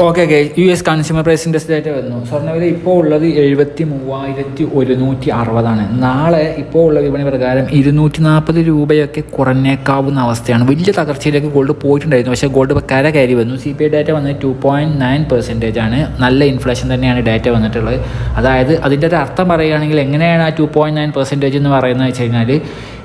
Okay okay U S consumer price index data വന്നു സ്വർണവില ഇപ്പോൾ ഉള്ളത് എഴുപത്തി മൂവായിരത്തി ഒരുന്നൂറ്റി അറുപതാണ് നാളെ ഇപ്പോൾ ഉള്ള വിപണി പ്രകാരം ഇരുന്നൂറ്റി നാൽപ്പത് രൂപയൊക്കെ കുറഞ്ഞേക്കാവുന്ന അവസ്ഥയാണ്. വലിയ തകർച്ചയിലേക്ക് ഗോൾഡ് പോയിട്ടുണ്ടായിരുന്നു. പക്ഷേ ഗോൾഡ് കര കയറി വന്നു. സി പി ഐ ഡാറ്റ വന്നത് ടു പോയിന്റ് നയൻ പെർസെന്റേജ് ആണ്. നല്ല ഇൻഫ്ലേഷൻ തന്നെയാണ് ഡാറ്റ വന്നിട്ടുള്ളത്. അതായത് അതിന്റെ ഒരു അർത്ഥം പറയുകയാണെങ്കിൽ എങ്ങനെയാണ് ആ ടു പോയിന്റ് നയൻ പെർസെന്റേജ് എന്ന് പറയുന്നത് വെച്ച് കഴിഞ്ഞാൽ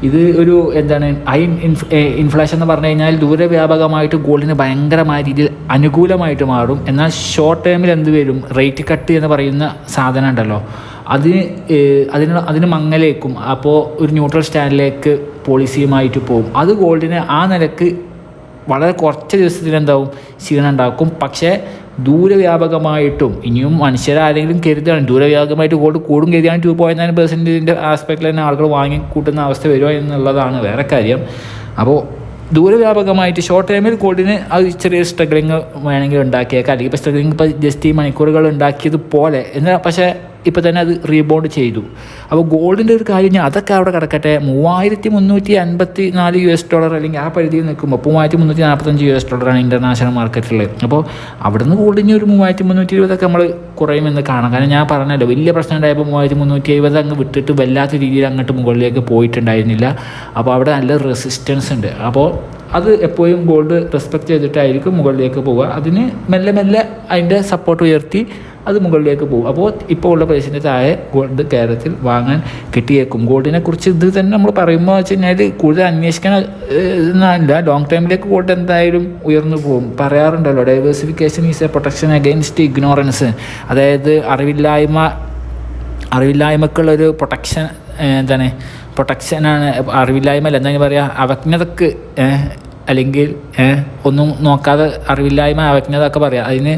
ഇത് ഒരു എന്താണ് ഹൈ ഇൻഫ് ഇൻഫ്ലേഷൻ എന്ന് പറഞ്ഞു കഴിഞ്ഞാൽ ദൂരവ്യാപകമായിട്ട് ഗോൾഡിന് ഭയങ്കരമായ രീതിയിൽ അനുകൂലമായിട്ട് മാറും. എന്നാൽ ഷോർട്ട് ടേമിൽ എന്ത് വരും? റേറ്റ് കട്ട് എന്ന് പറയുന്ന സാധനം ഉണ്ടല്ലോ. അതിന് ഏഹ്, അതിന് അതിന് മങ്ങലേക്കും. അപ്പോൾ ഒരു ന്യൂട്രൽ സ്റ്റാൻഡിലേക്ക് പോളിസിയുമായിട്ട് പോകും. അത് ഗോൾഡിന് ആ നിലയ്ക്ക് വളരെ കുറച്ച് ദിവസത്തിന് എന്താവും ക്ഷീണം ഉണ്ടാക്കും. പക്ഷേ ദൂരവ്യാപകമായിട്ടും ഇനിയും മനുഷ്യരാരെങ്കിലും കരുതുകയാണ്. ദൂരവ്യാപകമായിട്ട് ഗോൾഡ് കൂടും കരുതിയാണ് ടു പോയിന്റ് നയൻ പെർസെന്റേജിന്റെ ആസ്പെക്റ്റിൽ തന്നെ ആളുകൾ വാങ്ങിക്കൂട്ടുന്ന അവസ്ഥ വരുമോ എന്നുള്ളതാണ് വേറെ കാര്യം. അപ്പോൾ ദൂരവ്യാപകമായിട്ട് ഷോർട്ട് ടൈമിൽ ഗോൾഡിന് അത് ചെറിയ സ്ട്രഗ്ലിങ് വേണമെങ്കിൽ ഉണ്ടാക്കിയേക്കാം. അല്ലെങ്കിൽ ഇപ്പോൾ സ്ട്രഗ്ലിങ് ഇപ്പോൾ ജസ്റ്റ് ഈ മണിക്കൂറുകൾ ഉണ്ടാക്കിയതുപോലെ എന്നാൽ പക്ഷേ ഇപ്പോൾ തന്നെ അത് റീബോണ്ട് ചെയ്തു. അപ്പോൾ ഗോൾഡിന്റെ ഒരു കാര്യം ഞാൻ അതൊക്കെ അവിടെ കിടക്കട്ടെ. മൂവായിരത്തി മുന്നൂറ്റി അൻപത്തി നാല് യു എസ് ഡോളർ അല്ലെങ്കിൽ ആ പരിധിയിൽ നിൽക്കുമ്പോൾ മൂവായിരത്തി മുന്നൂറ്റി നാൽപ്പത്തഞ്ച് യു എസ് ഡോളറാണ് ഇന്റർനാഷണൽ മാർക്കറ്റിൽ അപ്പോൾ അവിടുന്ന് ഗോൾഡിന് ഒരു മൂവായിരത്തി മുന്നൂറ്റി ഇരുപതൊക്കെ നമ്മൾ കുറയുമെന്ന് കാണാം. കാരണം ഞാൻ പറഞ്ഞല്ലോ വലിയ പ്രശ്നം ഉണ്ടായപ്പോൾ മൂവായിരത്തി മുന്നൂറ്റി എഴുപത് അങ്ങ് വിട്ടിട്ട് വല്ലാത്ത രീതിയിൽ അങ്ങോട്ട് മുകളിലേക്ക് പോയിട്ടുണ്ടായിരുന്നില്ല. അപ്പോൾ അവിടെ നല്ല റെസിസ്റ്റൻസ് ഉണ്ട്. അപ്പോൾ അത് എപ്പോഴും ഗോൾഡ് റെസ്പെക്റ്റ് ചെയ്തിട്ടായിരിക്കും മുകളിലേക്ക് പോവുക. അതിന് മെല്ലെ മെല്ലെ അതിന്റെ സപ്പോർട്ട് ഉയർത്തി അത് മുകളിലേക്ക് പോകും. അപ്പോൾ ഇപ്പോൾ ഉള്ള പ്രൈസിന്റെ താഴെ ഗോൾഡ് കേരളത്തിൽ വാങ്ങാൻ കിട്ടിയേക്കും. ഗോൾഡിനെ കുറിച്ച് ഇത് തന്നെ നമ്മൾ പറയുമ്പോൾ വെച്ച് കഴിഞ്ഞാൽ കൂടുതൽ അന്വേഷിക്കണ എന്നല്ല ലോങ് ടൈമിലേക്ക് ഗോൾഡ് എന്തായാലും ഉയർന്നു പോകും. പറയാറുണ്ടല്ലോ diversification is a protection against ignorance അതായത് അറിവില്ലായ്മ അറിവില്ലായ്മക്കുള്ളൊരു പ്രൊട്ടക്ഷൻ എന്താണ്? പ്രൊട്ടക്ഷനാണ് അറിവില്ലായ്മ അല്ല എന്താ പറയുക അവജ്ഞതക്ക് അല്ലെങ്കിൽ ഒന്നും നോക്കാതെ അറിവില്ലായ്മ അവജ്ഞതൊക്കെ പറയാം. അതിന്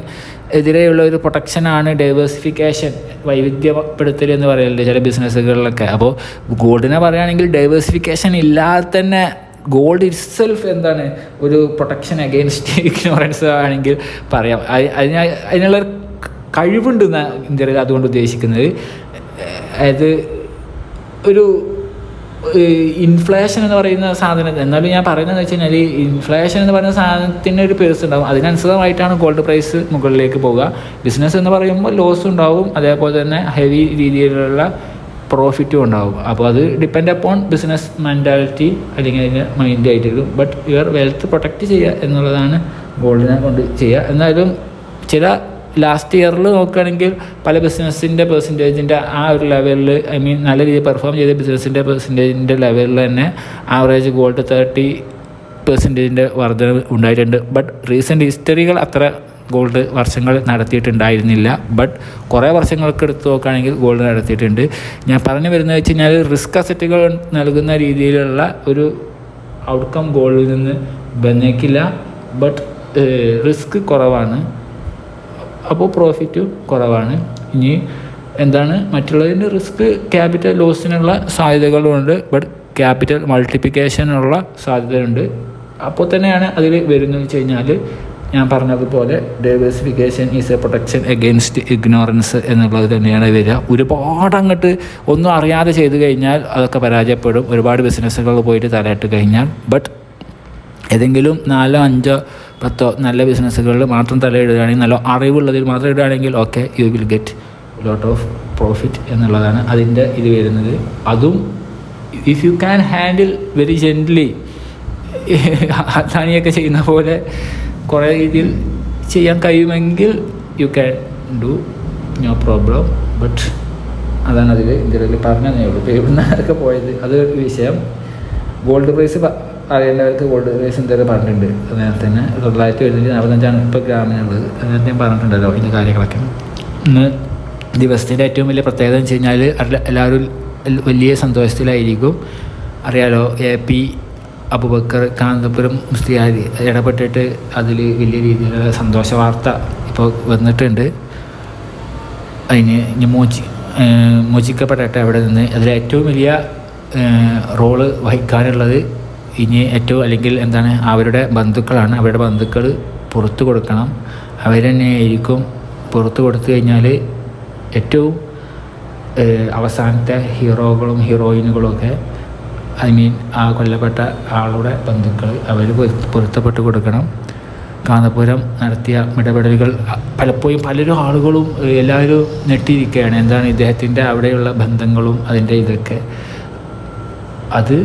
എതിരെയുള്ള ഒരു പ്രൊട്ടക്ഷനാണ് ഡൈവേഴ്സിഫിക്കേഷൻ വൈവിധ്യപ്പെടുത്തൽ എന്ന് പറയുന്നത് ചില ബിസിനസ്സുകളിലൊക്കെ അപ്പോൾ ഗോൾഡിനെ പറയുകയാണെങ്കിൽ ഡൈവേഴ്സിഫിക്കേഷൻ ഇല്ലാതെ തന്നെ ഗോൾഡ് ഇറ്റ്സെൽഫ് എന്താണ് ഒരു പ്രൊട്ടക്ഷൻ അഗെയിൻസ്റ്റ് ഇഗ്നോറൻസ് ആണെങ്കിൽ പറയാം. അതി- അതിന് അതിനുള്ള ഒരു കഴിവുണ്ട് എന്നാണ് ഇന്ത്യയിൽ അതുകൊണ്ട് ഉദ്ദേശിക്കുന്നത്. അതായത് ഒരു ഇൻഫ്ലേഷൻ എന്ന് പറയുന്ന സാധനം എന്നാലും ഞാൻ പറയുന്നത് വെച്ച് കഴിഞ്ഞാൽ ഇൻഫ്ലേഷൻ എന്ന് പറയുന്ന സാധനത്തിന് ഒരു പേഴ്സ് ഉണ്ടാവും. അതിനനുസൃതമായിട്ടാണ് ഗോൾഡ് പ്രൈസ് മുകളിലേക്ക് പോവുക. ബിസിനസ് എന്ന് പറയുമ്പോൾ ലോസ് ഉണ്ടാവും അതേപോലെ തന്നെ ഹെവി രീതിയിലുള്ള പ്രോഫിറ്റും ഉണ്ടാവും. അപ്പോൾ അത് ഡിപ്പെൻഡ് അപ്പോൺ ബിസിനസ് മെന്റാലിറ്റി അല്ലെങ്കിൽ അതിന്റെ മൈൻഡ് ആയിട്ടിരിക്കും ബട്ട് യുവർ വെൽത്ത് പ്രൊട്ടക്റ്റ് ചെയ്യുക എന്നുള്ളതാണ് ഗോൾഡിനെ കൊണ്ട് ചെയ്യുക. എന്നാലും ചില ലാസ്റ്റ് ഇയറിൽ നോക്കുകയാണെങ്കിൽ പല ബിസിനസ്സിന്റെ പെർസെന്റേജിന്റെ ആ ഒരു ലെവലിൽ ഐ മീൻ നല്ല രീതിയിൽ പെർഫോം ചെയ്ത ബിസിനസ്സിന്റെ പെർസെന്റേജിന്റെ ലെവലിൽ തന്നെ ആവറേജ് ഗോൾഡ് തേർട്ടി പെർസെന്റേജിന്റെ വർധന ഉണ്ടായിട്ടുണ്ട്. ബട്ട് റീസെന്റ് ഹിസ്റ്ററികൾ അത്ര ഗോൾഡ് വർഷങ്ങൾ നടത്തിയിട്ടുണ്ടായിരുന്നില്ല. ബട്ട് കുറേ വർഷങ്ങൾക്ക് എടുത്ത് നോക്കുകയാണെങ്കിൽ ഗോൾഡ് നടത്തിയിട്ടുണ്ട്. ഞാൻ പറഞ്ഞു വരുന്നത് വെച്ച് കഴിഞ്ഞാൽ റിസ്ക് അസറ്റുകൾ നൽകുന്ന രീതിയിലുള്ള ഒരു ഔട്ട്കം ഗോൾഡിൽ നിന്ന് വന്നേക്കില്ല. ബട്ട് റിസ്ക് കുറവാണ്. അപ്പോൾ പ്രോഫിറ്റ് കുറവാണ്. ഇനി എന്താണ്? മറ്റുള്ളതിന്റെ റിസ്ക് ക്യാപിറ്റൽ ലോസിനുള്ള സാധ്യതകളുണ്ട്. ബട്ട് ക്യാപിറ്റൽ മൾട്ടിപ്ലിക്കേഷനുള്ള സാധ്യതയുണ്ട്. അപ്പോൾ തന്നെയാണ് അതിൽ വരുന്നത് വെച്ച് കഴിഞ്ഞാൽ ഞാൻ പറഞ്ഞതുപോലെ diversification is a protection against ignorance എന്നുള്ളത് തന്നെയാണ് വരിക. ഒരുപാട് അങ്ങോട്ട് ഒന്നും അറിയാതെ ചെയ്തു കഴിഞ്ഞാൽ അതൊക്കെ പരാജയപ്പെടും. ഒരുപാട് ബിസിനസ്സുകൾ പോയിട്ട് തലയിട്ട് കഴിഞ്ഞാൽ. ബട്ട് ഏതെങ്കിലും നാലോ അഞ്ചോ പത്തോ നല്ല ബിസിനസ്സുകളിൽ മാത്രം തലയിടുകയാണെങ്കിൽ നല്ല അറിവുള്ളതിൽ മാത്രം ഇടുകയാണെങ്കിൽ okay you will get lot of profit എന്നുള്ളതാണ് അതിന്റെ ഇത് വരുന്നത്. അതും if you can handle very gently അദാനിയൊക്കെ ചെയ്യുന്ന പോലെ കുറേ രീതിയിൽ ചെയ്യാൻ കഴിയുമെങ്കിൽ you can do no problem but അതാണ് അതിൽ ഇന്ത്യയിൽ പറഞ്ഞതേ ഉള്ളൂ. ഇപ്പോൾ ഇവിടുന്നൊക്കെ പോയത്? അതൊരു വിഷയം. ഗോൾഡ് പ്രൈസ് അറിയേണ്ടവർക്ക് ഗോൾഡ് പ്രൈസ് എന്തായാലും പറഞ്ഞിട്ടുണ്ട്. അതുപോലെ തന്നെ തൊള്ളായിരത്തി എഴുന്നൂറ്റി നാൽപ്പത്തഞ്ചാണ് ഇപ്പോൾ ഗ്രാമിനുള്ളത് അതിനകത്ത് ഞാൻ പറഞ്ഞിട്ടുണ്ടല്ലോ ഇതിന്റെ കാര്യങ്ങളൊക്കെ. ഇന്ന് ദിവസത്തിന്റെ ഏറ്റവും വലിയ പ്രത്യേകത എന്ന് വെച്ച് കഴിഞ്ഞാൽ എല്ലാവരും വലിയ സന്തോഷത്തിലായിരിക്കും. അറിയാലോ എ പി അബുബക്കർ കാന്തപുരം മുസ്ലിയാർ ഇടപെട്ടിട്ട് അതിൽ വലിയ രീതിയിലുള്ള സന്തോഷ വാർത്ത ഇപ്പോൾ വന്നിട്ടുണ്ട്. അതിന് മോചി മോചിക്കപ്പെടട്ടെ അവിടെ നിന്ന്. അതിൽ ഏറ്റവും വലിയ റോൾ വഹിക്കാനുള്ളത് ഇനി ഏറ്റവും അല്ലെങ്കിൽ എന്താണ് അവരുടെ ബന്ധുക്കളാണ്. അവരുടെ ബന്ധുക്കൾ പുറത്തു കൊടുക്കണം. അവർ തന്നെയായിരിക്കും പുറത്തു കൊടുത്തു കഴിഞ്ഞാൽ ഏറ്റവും അവസാനത്തെ ഹീറോകളും ഹീറോയിനുകളൊക്കെ ഐ മീൻ ആ കൊല്ലപ്പെട്ട ആളുടെ ബന്ധുക്കൾ അവർ പൊരുത്തപ്പെട്ട് കൊടുക്കണം. കാന്തപുരം നടത്തിയ ഇടപെടലുകൾ പലപ്പോഴും പലരും ആളുകളും എല്ലാവരും നെട്ടിയിരിക്കുകയാണ് എന്താണ് ഇദ്ദേഹത്തിന്റെ അവിടെയുള്ള ബന്ധങ്ങളും അതിന്റെ ഇതൊക്കെ. അത്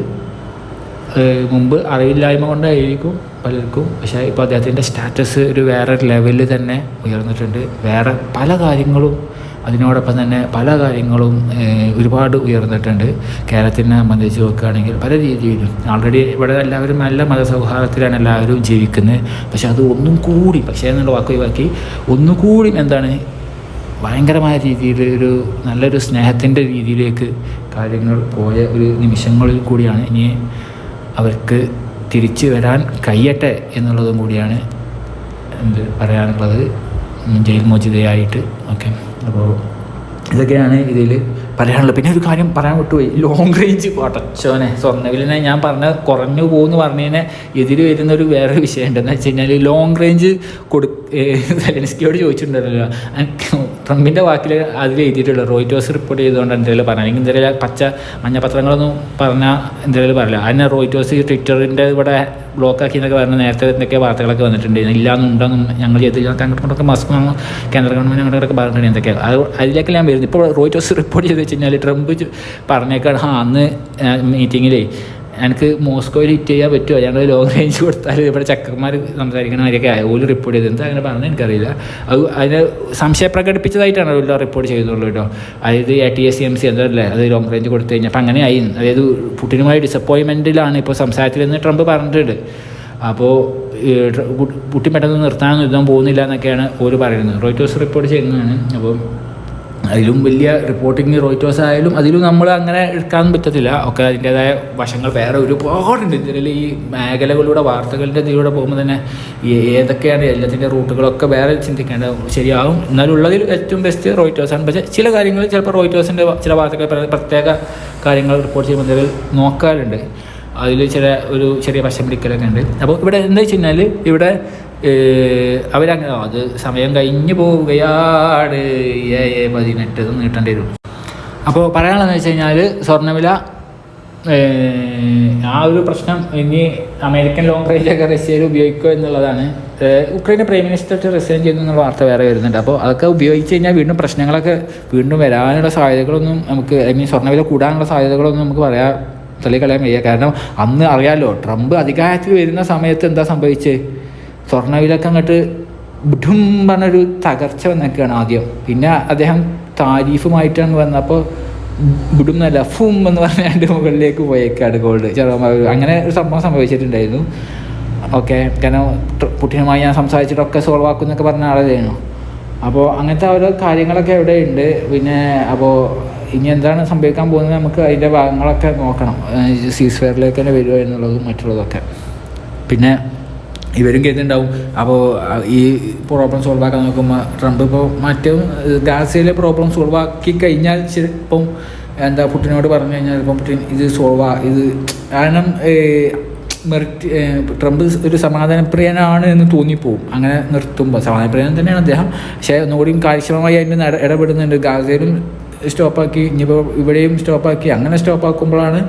മുമ്പ് അറിവില്ലായ്മ കൊണ്ടായിരിക്കും പലർക്കും. പക്ഷേ ഇപ്പോൾ അദ്ദേഹത്തിന്റെ സ്റ്റാറ്റസ് ഒരു വേറെ ലെവലിൽ തന്നെ ഉയർന്നിട്ടുണ്ട്. വേറെ പല കാര്യങ്ങളും അതിനോടൊപ്പം തന്നെ പല കാര്യങ്ങളും ഒരുപാട് ഉയർന്നിട്ടുണ്ട്. കേരളത്തിനെ സംബന്ധിച്ച് നോക്കുകയാണെങ്കിൽ പല രീതിയിലും. ആൾറെഡി ഇവിടെ എല്ലാവരും നല്ല മതസൗഹാർദ്ദത്തിലാണ് എല്ലാവരും ജീവിക്കുന്നത്. പക്ഷേ അത് ഒന്നും കൂടി പക്ഷേ എന്നുള്ള വാക്ക് ഒഴിവാക്കി ഒന്നുകൂടി എന്താണ് ഭയങ്കരമായ രീതിയിൽ ഒരു നല്ലൊരു സ്നേഹത്തിന്റെ രീതിയിലേക്ക് കാര്യങ്ങൾ പോയ ഒരു നിമിഷങ്ങളിൽ കൂടിയാണ് ഇനി അവർക്ക് തിരിച്ചു വരാൻ കഴിയട്ടെ എന്നുള്ളതും കൂടിയാണ് എന്ത് പറയാനുള്ളത്. ജയിൽ മോചിതയായിട്ട്. ഓക്കെ. അപ്പോൾ ഇതൊക്കെയാണ് ഇതിൽ പറയാനുള്ളത്. പിന്നെ ഒരു കാര്യം പറയാൻ വിട്ടുപോയി. ലോങ് റേഞ്ച് പടച്ചോനെ സ്വർണവിലിനെ ഞാൻ പറഞ്ഞ കുറഞ്ഞു പോകുമെന്ന് പറഞ്ഞതിനെ എതിര് വരുന്ന ഒരു വേറൊരു വിഷയം ഉണ്ടെന്ന് വെച്ച് കഴിഞ്ഞാൽ ലോങ് റേഞ്ച് കൊടു സെലൻസ്കിയോട് ചോദിച്ചിട്ടുണ്ടല്ലോ ട്രംപിന്റെ വാക്കിൽ അതിൽ എഴുതിയിട്ടുള്ളത് റോയിറ്റോസ് റിപ്പോർട്ട് ചെയ്തുകൊണ്ട് എന്തെങ്കിലും പറഞ്ഞു അല്ലെങ്കിൽ എന്തെങ്കിലും പച്ച മഞ്ഞപത്രങ്ങളൊന്നും പറഞ്ഞാൽ എന്തെങ്കിലും പറയില്ല. അതിനെ റോയിറ്റോസ് ട്വിറ്ററിന്റെ ഇവിടെ ബ്ലോക്ക് ആക്കി എന്നൊക്കെ പറഞ്ഞാൽ നേരത്തെ എന്തൊക്കെ വാർത്തകളൊക്കെ വന്നിട്ടുണ്ട് ഇല്ലാന്നുണ്ടെന്നും ഞങ്ങൾ ചെയ്ത് അങ്ങോട്ടും മാസ്ക് മസ്ക് കേന്ദ്ര ഗവൺമെന്റ് അങ്ങോട്ടൊക്കെ പറഞ്ഞിട്ടുണ്ട് എന്തൊക്കെയാണ് അത് അതിലേക്ക് ഞാൻ വരുന്നത് ഇപ്പോൾ റോയിറ്റോസ് റിപ്പോർട്ട് ചെയ്ത് വെച്ച് കഴിഞ്ഞാൽ ട്രംപ് പറഞ്ഞേക്കാൾ ആ അന്ന് മീറ്റിങ്ങിലേ എനിക്ക് മോസ്കോയിൽ ഹിറ്റ് ചെയ്യാൻ പറ്റുമോ? ഞങ്ങൾ ലോങ് റേഞ്ച് കൊടുത്താൽ ഇവിടെ ചക്കന്മാർ സംസാരിക്കണ മാതിരിയൊക്കെ ഓൽ റിപ്പോർട്ട് ചെയ്ത്. എന്താ അങ്ങനെ പറഞ്ഞത് എനിക്കറിയില്ല. അത് അതിന് സംശയം പ്രകടിപ്പിച്ചതായിട്ടാണ് എല്ലാം റിപ്പോർട്ട് ചെയ്തുള്ളൂ കേട്ടോ. അതായത് A T S C M C എന്തല്ലേ? അത് ലോങ് റേഞ്ച് കൊടുത്തു കഴിഞ്ഞാൽ അപ്പം അങ്ങനെ ആയി. അതായത് പുട്ടിനുമായി ഡിസപ്പോയിൻമെന്റിലാണ് ഇപ്പോൾ സംസാരത്തിൽ നിന്ന് ട്രംപ് പറഞ്ഞിട്ടുണ്ട്. അപ്പോൾ പുട്ടി പെട്ടെന്ന് നിർത്താനൊന്നും യുദ്ധം പോകുന്നില്ല എന്നൊക്കെയാണ് ഓര് പറയുന്നത്. റോയിറ്റേഴ്സ് റിപ്പോർട്ട് ചെയ്യുന്നതാണ്. അപ്പോൾ അതിലും വലിയ റിപ്പോർട്ടിങ് റോയിറ്റോസ് ആയാലും അതിലും നമ്മൾ അങ്ങനെ എടുക്കാൻ പറ്റത്തില്ല. ഒക്കെ അതിന്റേതായ വശങ്ങൾ വേറെ ഒരുപാടുണ്ട്. ഇതിൽ ഈ മേഖലകളിലൂടെ വാർത്തകളുടെ ഇതിലൂടെ പോകുമ്പോൾ തന്നെ ഏതൊക്കെയാണ് എല്ലാത്തിന്റെ റൂട്ടുകളൊക്കെ വേറെ ചിന്തിക്കേണ്ടത് ശരിയാകും എന്നാലും ഉള്ളതിൽ ഏറ്റവും ബെസ്റ്റ് റോയിറ്റോസാണ് പക്ഷേ ചില കാര്യങ്ങൾ ചിലപ്പോൾ റോയിറ്റോസിന്റെ ചില വാർത്തകൾ പ്രത്യേക കാര്യങ്ങൾ റിപ്പോർട്ട് ചെയ്യുമ്പോൾ എന്തെങ്കിലും നോക്കാറുണ്ട്. അതിൽ ചില ഒരു ചെറിയ വശം പിടിക്കലൊക്കെ ഉണ്ട്. അപ്പോൾ ഇവിടെ എന്താ വെച്ച് കഴിഞ്ഞാൽ ഇവിടെ അവരങ്ങനെ അത് സമയം കഴിഞ്ഞു പോവുകയാണ്. ഏ ഏ പതിനെട്ട് നീട്ടേണ്ടി വരും. അപ്പോൾ പറയാനുള്ളതെന്ന് വെച്ച് കഴിഞ്ഞാൽ സ്വർണവില ആ ഒരു പ്രശ്നം ഇനി അമേരിക്കൻ ലോങ് റേഞ്ചൊക്കെ റഷ്യയിൽ ഉപയോഗിക്കുക എന്നുള്ളതാണ്. ഉക്രൈന്റെ പ്രൈം മിനിസ്റ്റർ റിസൈൻ ചെയ്യുന്നു എന്നുള്ള വാർത്ത വേറെ വരുന്നുണ്ട്. അപ്പോൾ അതൊക്കെ ഉപയോഗിച്ച് കഴിഞ്ഞാൽ വീണ്ടും പ്രശ്നങ്ങളൊക്കെ വീണ്ടും വരാനുള്ള സാധ്യതകളൊന്നും നമുക്ക് ഐ മീൻ സ്വർണവില കൂടാനുള്ള സാധ്യതകളൊന്നും നമുക്ക് പറയാൻ തള്ളിക്കളയാൻ വയ്യ. കാരണം അന്ന് അറിയാമല്ലോ ട്രംപ് അധികാരത്തിൽ വരുന്ന സമയത്ത് എന്താ സംഭവിച്ചത് സ്വർണവിലൊക്കെ അങ്ങോട്ട് ബുദ്ധും പറഞ്ഞൊരു തകർച്ച വന്നൊക്കെയാണ് ആദ്യം. പിന്നെ അദ്ദേഹം താരീഫുമായിട്ടാണ് വന്നപ്പോൾ ബുഡും എന്നല്ല ഫും എന്ന് പറഞ്ഞാണ്ട് മുകളിലേക്ക് പോയേക്കാണ് ഗോൾഡ് ചെറുപ്പം അങ്ങനെ ഒരു സംഭവം സംഭവിച്ചിട്ടുണ്ടായിരുന്നു. ഓക്കെ കാരണം പുട്ടിനുമായി ഞാൻ സംസാരിച്ചിട്ടൊക്കെ സോൾവ് ആക്കും എന്നൊക്കെ പറഞ്ഞ ആളായിരുന്നു. അപ്പോൾ അങ്ങനത്തെ ഓരോ കാര്യങ്ങളൊക്കെ ഇവിടെ ഉണ്ട് പിന്നെ അപ്പോൾ ഇനി എന്താണ് സംഭവിക്കാൻ പോകുന്നത് നമുക്ക് അതിന്റെ ഭാഗങ്ങളൊക്കെ നോക്കണം. സീസ് ഫെയറിലേക്ക് തന്നെ വരുമോ എന്നുള്ളതും മറ്റുള്ളതൊക്കെ. പിന്നെ ഇവരും കരുതിണ്ടാവും അപ്പോൾ ഈ പ്രോബ്ലം സോൾവ് ആക്കാൻ നോക്കുമ്പോൾ ട്രംപ് ഇപ്പോൾ മറ്റും ഗാസയിലെ പ്രോബ്ലം സോൾവ് ആക്കി കഴിഞ്ഞാൽ ചിലപ്പം എന്താ പുട്ടിനോട് പറഞ്ഞു കഴിഞ്ഞാൽ ഇപ്പം പുട്ടിൻ ഇത് സോൾവ് ഇത് കാരണം മെറിറ്റ് ട്രംപ് ഒരു സമാധാനപ്രിയനാണ് എന്ന് തോന്നിപ്പോവും. അങ്ങനെ നിർത്തുമ്പോൾ സമാധാനപ്രിയൻ തന്നെയാണ് അദ്ദേഹം. പക്ഷേ ഒന്നുകൂടിയും കാര്യക്ഷമമായി അതിന്റെ ഇടപെടുന്നുണ്ട്. ഗാസയിലും സ്റ്റോപ്പാക്കി ഇനിയിപ്പോൾ ഇവിടെയും സ്റ്റോപ്പാക്കി അങ്ങനെ സ്റ്റോപ്പാക്കുമ്പോഴാണ്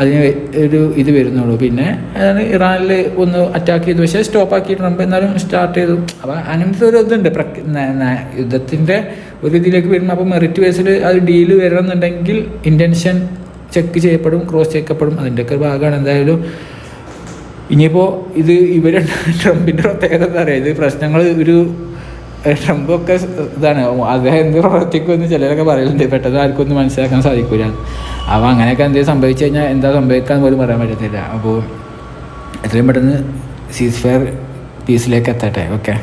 അതിന് ഒരു ഇത് വരുന്നുള്ളൂ. പിന്നെ അതാണ് ഇറാനിൽ ഒന്ന് അറ്റാക്ക് ചെയ്തു. പക്ഷേ സ്റ്റോപ്പാക്കിയിട്ട് നമ്മൾ എന്നാലും സ്റ്റാർട്ട് ചെയ്തു. അപ്പോൾ അങ്ങനത്തെ ഒരു ഇതുണ്ട്. യുദ്ധത്തിന്റെ ഒരു ഇതിലേക്ക് വരുമ്പോൾ അപ്പോൾ മെറിറ്റ് ബേസിൽ അത് ഡീൽ വരണമെന്നുണ്ടെങ്കിൽ ഇന്റൻഷൻ ചെക്ക് ചെയ്യപ്പെടും ക്രോസ് ചെയ്യപ്പെടും അതിന്റെയൊക്കെ ഭാഗമാണ്. എന്തായാലും ഇനിയിപ്പോൾ ഇത് ഇവർ ട്രംപിന്റെ പ്രത്യേകത എന്താ പറയുക ഇത് പ്രശ്നങ്ങൾ ഒരു ഏഹ്, ട്രംപൊക്കെ ഇതാണ് അദ്ദേഹം എന്ത് പ്രവർത്തിക്കുമെന്ന് ചിലരൊക്കെ പറയുന്നുണ്ട് പെട്ടെന്ന് ആർക്കും ഒന്നും മനസ്സിലാക്കാൻ സാധിക്കില്ല അപ്പോൾ അങ്ങനെയൊക്കെ എന്തെങ്കിലും സംഭവിച്ചു കഴിഞ്ഞാൽ എന്താ സംഭവിക്കാൻ പോലും പറയാൻ പറ്റത്തില്ല. അപ്പോൾ എത്രയും പെട്ടെന്ന് സീസ് ഫെയർ പീസിലേക്ക് എത്തട്ടെ ഓക്കെ